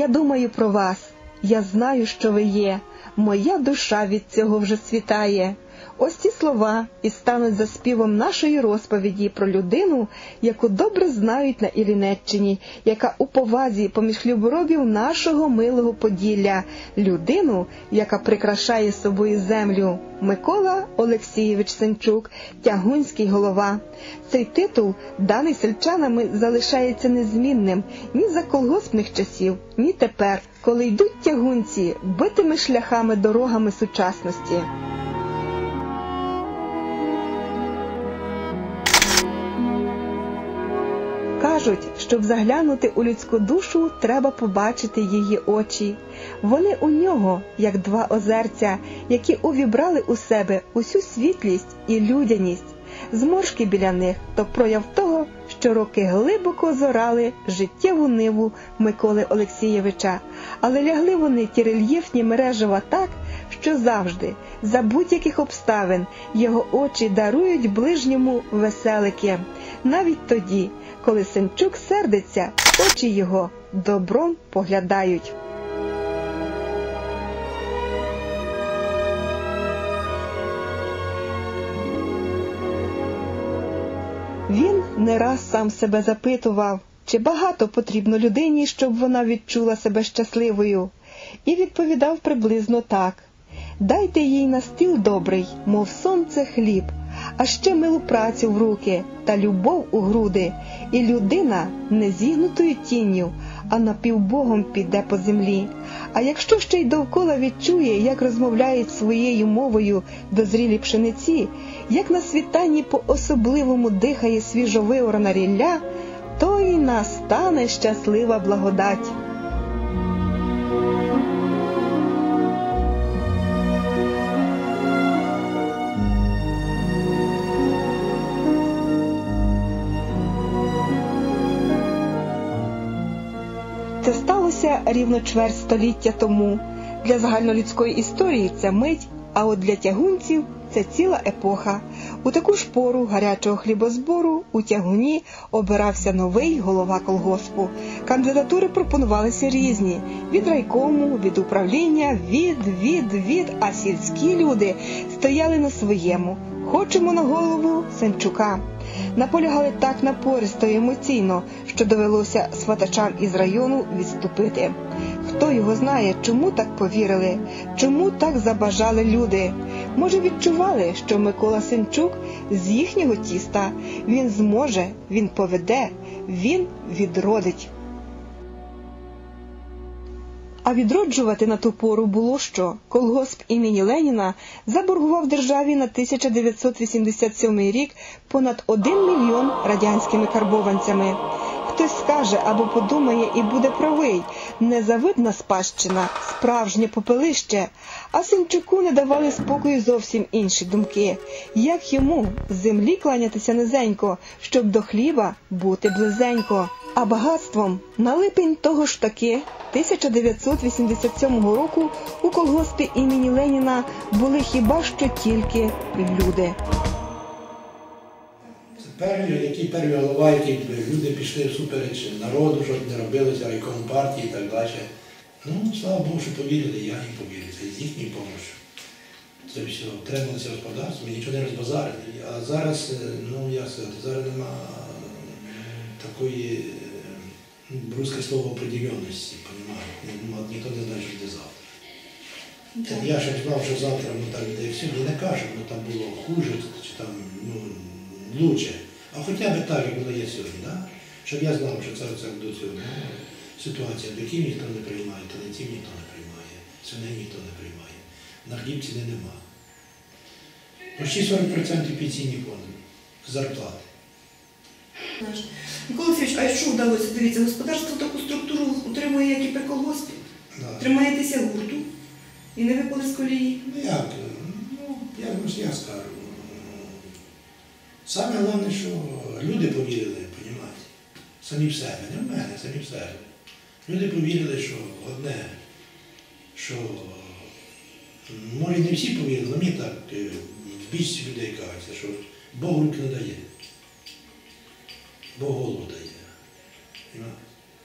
Я думаю про вас, я знаю, що ви є. Моя душа від цього вже світає. Ось ці слова і стануть за співом нашої розповіді про людину, яку добре знають на Іллінеччині, яка у повазі поміж хліборобів нашого милого Поділля, людину, яка прикрашає собою землю. Микола Олексійович Сенчук, тягунський голова. Цей титул, даний сельчанами, залишається незмінним ні за колгоспних часів, ні тепер, коли йдуть тягунці битими шляхами дорогами сучасності. Кажуть, щоб заглянути у людську душу, треба побачити її очі. Вони у нього, як два озерця, які увібрали у себе усю світлість і людяність. Зморшки біля них то прояв того, що роки глибоко зорали життєву ниву Миколи Олексійовича, але лягли вони ті рельєфні мережева так, що завжди, за будь-яких обставин, його очі дарують ближньому веселики, навіть тоді, коли Сенчук сердиться, очі його добром поглядають. Він не раз сам себе запитував, чи багато потрібно людині, щоб вона відчула себе щасливою, і відповідав приблизно так: дайте їй на стіл добрий, мов сонце хліб, а ще милу працю в руки та любов у груди, і людина не зігнутою тінню, а напівбогом піде по землі. А якщо ще й довкола відчує, як розмовляють своєю мовою дозрілі пшениці, як на світанні по особливому дихає свіжовиорана рілля, то й настане щаслива благодать. Рівно чверть століття тому. Для загальнолюдської історії це мить, а от для тягунців це ціла епоха. У таку ж пору гарячого хлібозбору у тягуні обирався новий голова колгоспу. Кандидатури пропонувалися різні: від райкому, від управління, від, від, від, а сільські люди стояли на своєму. Хочемо на голову Сенчука. Наполягали так напористо і емоційно, що довелося сватачам із району відступити. Хто його знає, чому так повірили, чому так забажали люди? Може, відчували, що Микола Сенчук з їхнього тіста він зможе, він поведе, він відродить. А відроджувати на ту пору було що колгосп імені Леніна заборгував державі на 1987 рік понад 1 мільйон радянськими карбованцями. Хтось скаже або подумає і буде правий незавидна спадщина, справжнє попелище. А Сенчуку не давали спокою зовсім інші думки. Як йому землі кланятися низенько, щоб до хліба бути близенько. А багатством на липень того ж таки 1987 року у колгоспі імені Леніна були хіба що тільки люди. Це перший голова, який люди пішли всупереч народу, щоб не робилося райком партії і так далі. Ну, слава Богу, що повірили, я їм повірив, це з їхньою допомогою. Це все, трималося господарство, ми нічого не розбазарили. А зараз, е, ну як зараз нема такої е, русське слово определенності, розумієте? Ніхто не знає, що буде завтра. От Я ще знав, що завтра ну, так буде як сьогодні. Не кажу, ну там було хуже, чи там ну, лучше. А хоча б так, як воно є сьогодні, да? щоб я знав, що це, до цього. Ну, ситуація, до Київ ніхто не приймає, талантів ніхто не приймає, свиней ніхто не приймає. На хліб ціни нема. Почти 40% пенсійні фонди, зарплати. Микола Олексійович, а що вдалося? Дивіться, господарство таку структуру утримує, як і при колгоспі. Да. Тримаєтеся гурту і не випали з колії. Ну як, ну, я, я скажу. Саме головне, що люди повірили, розумієте, самі в себе, не в мене, самі в себе. Люди повірили, що одне, що може не всі повірили, але мені так е, в більшості людей кажеться, що Бог руки не дає. Бог голову дає.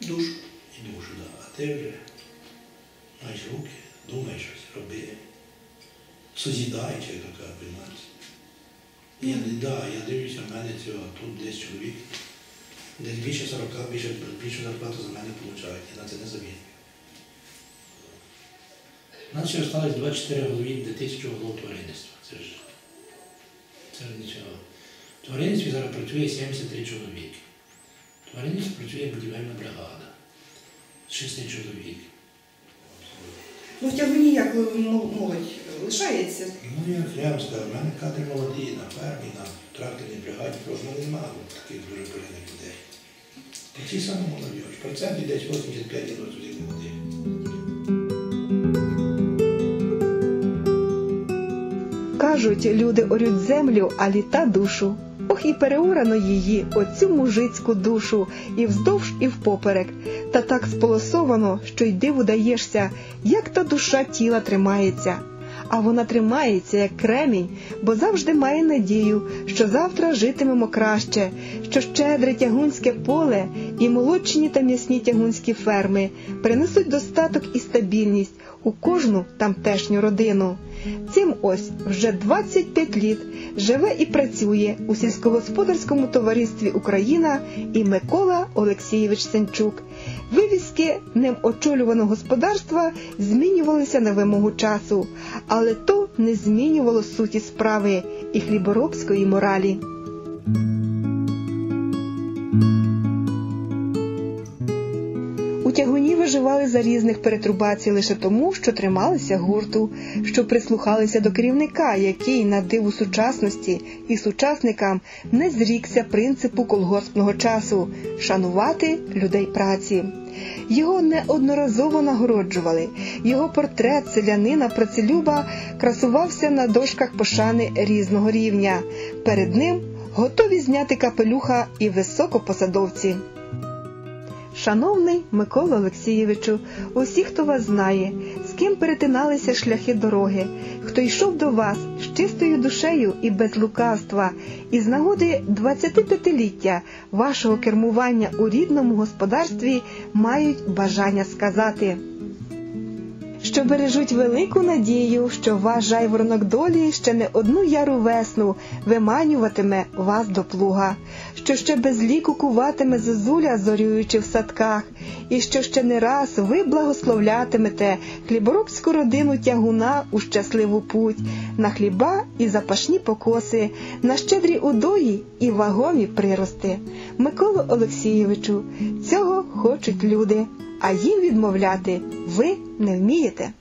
Душу. І душу, да. А ти вже маєш руки, думай щось, роби. Созідай, чи така, розумієш? Я, да, я дивлюся, в мене цього, тут десь чоловік, десь більше 40, більше, більше зарплату за мене получають, я на це не завідую. У нас ще залишилось 24 голові де тисячу голов тваринництва. Це ж, це ж нічого. Тваринництві зараз працює 73 чоловіки. Тваринництві працює будівельна бригада з 6 чоловік. Ну в тягуні як молодь лишається. Ну, як я вам сказав, в мене кадри молоді на фермі, на тракторній бригаді, просто мене немає таких дуже приємних людей. І ті самі молоді, процентів десь 85 90 молодих. Кажуть, люди орють землю, а літа душу. І переорано її, оцю мужицьку душу, і вздовж, і впоперек. Та так сполосовано, що й диву як та душа тіла тримається. А вона тримається, як кремінь, бо завжди має надію, що завтра житимемо краще, що щедре тягунське поле і молочні та м'ясні тягунські ферми принесуть достаток і стабільність у кожну тамтешню родину. Цим ось вже 25 літ живе і працює у сільськогосподарському товаристві Україна і Микола Олексійович Сенчук. Вивіски ним очолюваного господарства змінювалися на вимогу часу, але то не змінювало суті справи і хліборобської моралі. Виживали за різних перетрубацій лише тому, що трималися гурту, що прислухалися до керівника, який на диву сучасності і сучасникам не зрікся принципу колгоспного часу шанувати людей праці. Його неодноразово нагороджували. Його портрет селянина працелюба красувався на дошках пошани різного рівня. Перед ним готові зняти капелюха і високопосадовці. Шановний Микола Олексійовичу, усі, хто вас знає, з ким перетиналися шляхи дороги, хто йшов до вас з чистою душею і без лукавства, і з нагоди 25-ліття вашого кермування у рідному господарстві мають бажання сказати. Що бережуть велику надію, що ваш жайворонок долі ще не одну яру весну виманюватиме вас до плуга, що ще без ліку куватиме зозуля, зорюючи в садках, і що ще не раз ви благословлятимете хліборобську родину тягуна у щасливу путь, на хліба і запашні покоси, на щедрі удої і вагомі прирости. Миколу Олексійовичу, цього хочуть люди, а їм відмовляти ви не вмієте.